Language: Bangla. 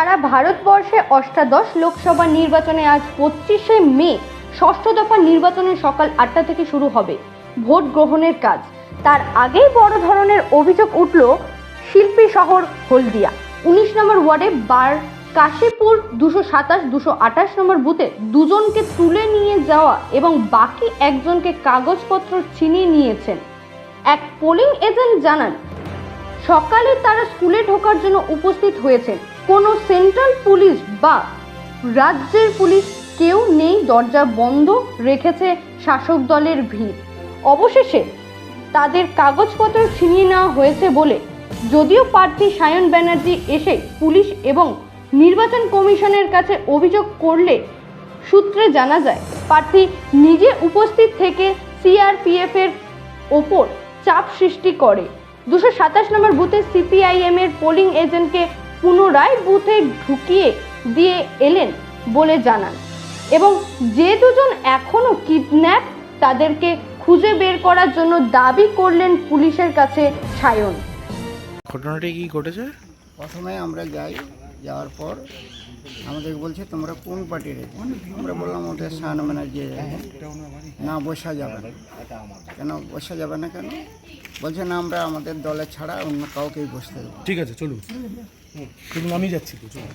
ভারতবর্ষে অষ্টাদশ লোকসভা নির্বাচনে আজ পঁচিশে মে ষষ্ঠ দফা নির্বাচনের সকাল আটটা থেকে শুরু হবে ভোট গ্রহণের কাজ। তার আগেই বড় ধরনের অভিযোগ উঠল শিল্পী শহর হলদিয়া। উনিশ নম্বর ওয়ার্ডে বার কাশীপুর দুশো সাতাশ, দুশো আঠাশ নম্বর বুথে দুজনকে তুলে নিয়ে যাওয়া এবং বাকি একজনকে কাগজপত্র ছিনিয়ে নিয়েছেন। এক পোলিং এজেন্ট জানান, সকালে তারা স্কুলে ঢোকার জন্য উপস্থিত হয়েছেন। কোনো সেন্ট্রাল পুলিশ বা রাজ্যের পুলিশ কেউ নেই, দরজা বন্ধ রেখেছে শাসক দলের ভিড়। অবশেষে তাদের কাগজপত্র ছিনিয়ে নেওয়া হয়েছে বলে যদিও প্রার্থী সায়ন ব্যানার্জি এসে পুলিশ এবং নির্বাচন কমিশনের কাছে অভিযোগ করলে সূত্রে জানা যায়, প্রার্থী নিজে উপস্থিত থেকে সিআরপিএফ এর ওপর চাপ সৃষ্টি করে। দুশো সাতাশ নম্বর বুথে সিপিআইএম এর পোলিং এজেন্টকে পুনরায় বুথে ঢুকিয়ে দিয়ে এলেন বলে জানান। এবং যে দুজন এখনও কিডন্যাপ তাদেরকে খুঁজে বের করার জন্য দাবি করলেন পুলিশের কাছে ছায়ন। ঘটনাটি কি ঘটেছে? প্রথমে আমরা যাই যাওয়ার পর আমাদের বলছে, তোমরা কোন পার্টির আমরা বললাম, ওদের সায়ন ব্যানার্জি না, বসা যাবে না। কেন, বসা যাবে না কেন? বলছে, না, আমরা আমাদের দলে ছাড়া অন্য কাউকেই বসতে দেবো ঠিক আছে, চলুন। চলুন, আমি যাচ্ছি চলুন।